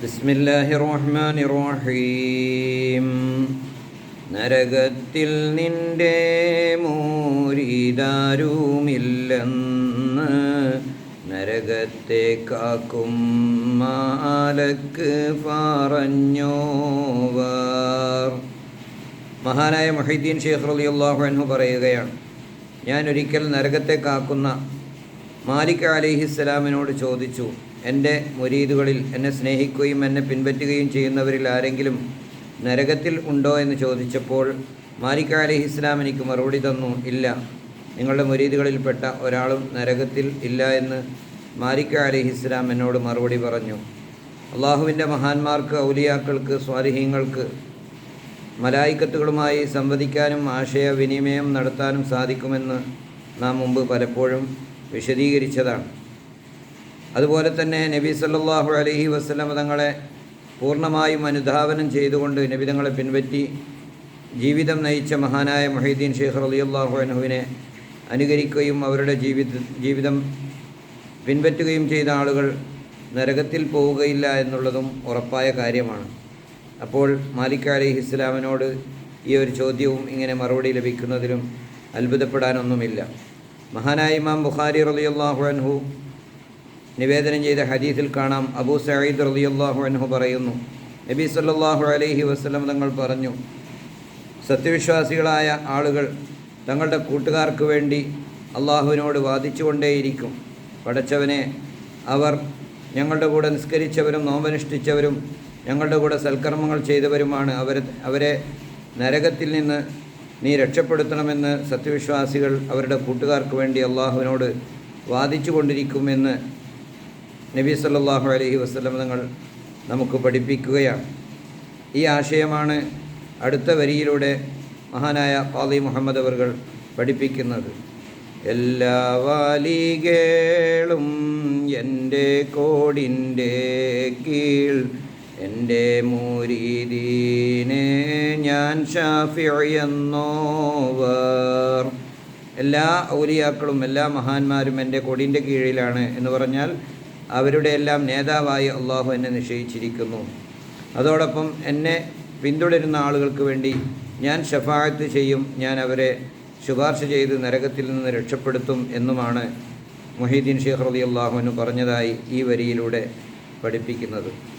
ബിസ്മില്ലാഹി റഹ്മാനി റഹീം നരകത്തിൽ നിന്റെ മൂരിതാരുമില്ലെന്ന് നരകത്തെ കാക്കും മാലക്ക് പറഞ്ഞോവർ. മഹാനായ മഹിദ്ദീൻ ഷേഖർ അലി അള്ളാഹു അൻഹു പറയുകയാണ് ഞാൻ ഒരിക്കൽ നരകത്തെ കാക്കുന്ന മാലിക് അലിഹിസ്സലാമിനോട് ചോദിച്ചു എന്റെ മുരീദുകളിൽ എന്നെ സ്നേഹിക്കുകയും എന്നെ പിൻപറ്റുകയും ചെയ്യുന്നവരിൽ ആരെങ്കിലും നരകത്തിൽ ഉണ്ടോ എന്ന് ചോദിച്ചപ്പോൾ മാലിക് അലിഹിസ്ലാം എനിക്ക് മറുപടി തന്നു ഇല്ല. നിങ്ങളുടെ മുരീദുകളിൽപ്പെട്ട ഒരാളും നരകത്തിൽ ഇല്ല എന്ന് മാലിക് അലിഹിസ്ലാം എന്നോട് മറുപടി പറഞ്ഞു. അള്ളാഹുവിന്റെ മഹാന്മാർക്ക് ഔലിയാക്കൾക്ക് സ്വാലിഹീങ്ങൾക്ക് മലായിക്കത്തുകളുമായി സംവദിക്കാനും ആശയവിനിമയം നടത്താനും സാധിക്കുമെന്ന് നാം മുമ്പ് പലപ്പോഴും വിശദീകരിച്ചതാണ്. അതുപോലെ തന്നെ നബി സല്ലാഹു അലഹി വസ്ലമ തങ്ങളെ പൂർണമായും അനുധാവനം ചെയ്തുകൊണ്ട് നബി തങ്ങളെ പിൻപറ്റി ജീവിതം നയിച്ച മഹാനായ മൊഹീദ്ദീൻ ഷെയ്ഖ് റളിയല്ലാഹു അൻഹുവിനെ അനുകരിക്കുകയും അവരുടെ ജീവിത ജീവിതം പിൻപറ്റുകയും ചെയ്ത ആളുകൾ നരകത്തിൽ പോവുകയില്ല എന്നുള്ളതും ഉറപ്പായ കാര്യമാണ്. അപ്പോൾ മാലിക് അലി ഇസ്ലാമിനോട് ഈ ഒരു ചോദ്യവും ഇങ്ങനെ മറുപടി ലഭിക്കുന്നതിലും അത്ഭുതപ്പെടാനൊന്നുമില്ല. മഹാനായ ഇമാം ബുഖാരി റളിയല്ലാഹു അൻഹു നിവേദനം ചെയ്ത ഹദീസിൽ കാണാം. അബൂ സഈദ് റളിയല്ലാഹു അൻഹു പറയുന്നു നബി സല്ലാഹു അലൈഹി വസ്ലം തങ്ങൾ പറഞ്ഞു സത്യവിശ്വാസികളായ ആളുകൾ തങ്ങളുടെ കൂട്ടുകാർക്ക് വേണ്ടി അള്ളാഹുവിനോട് വാദിച്ചുകൊണ്ടേയിരിക്കും. പടച്ചവനെ അവർ ഞങ്ങളുടെ കൂടെ നിസ്കരിച്ചവരും നോമ്പനുഷ്ഠിച്ചവരും ഞങ്ങളുടെ കൂടെ സൽക്കർമ്മങ്ങൾ ചെയ്തവരുമാണ്. അവർ അവരെ നരകത്തിൽ നിന്ന് നീ രക്ഷപ്പെടുത്തണമെന്ന് സത്യവിശ്വാസികൾ അവരുടെ കൂട്ടുകാർക്ക് വേണ്ടി അള്ളാഹുവിനോട് വാദിച്ചു കൊണ്ടിരിക്കുമെന്ന് നബി സല്ലാഹു അലഹി വസ്ലം തങ്ങൾ നമുക്ക് പഠിപ്പിക്കുകയാണ്. ഈ ആശയമാണ് അടുത്ത വരിയിലൂടെ മഹാനായ പാലി മുഹമ്മദ് അവർകൾ പഠിപ്പിക്കുന്നത്. എല്ലാ വാലികേളും എന്റെ കോടിന്റെ കീഴ് എന്റെ മൂരീദീനെ ഞാൻ ഷാഫിയെന്നോവർ എല്ലാ ഔലിയാക്കളും എല്ലാ മഹാന്മാരും എന്റെ കൊടിന്റെ കീഴിലാണ് എന്ന് പറഞ്ഞാൽ അവരുടെ എല്ലാം നേതാവായി അള്ളാഹു എന്നെ നിശ്ചയിച്ചിരിക്കുന്നു. അതോടൊപ്പം എന്നെ പിന്തുടരുന്ന ആളുകൾക്ക് വേണ്ടി ഞാൻ ഷഫായത്ത് ചെയ്യും ഞാൻ അവരെ ശുപാർശ ചെയ്ത് നരകത്തിൽ നിന്ന് രക്ഷപ്പെടുത്തും എന്നുമാണ് മൊഹീദ്ദീൻ ഷെയ്ഖ് റലി അള്ളാഹുവിന് പറഞ്ഞതായി ഈ വരിയിലൂടെ പഠിപ്പിക്കുന്നത്.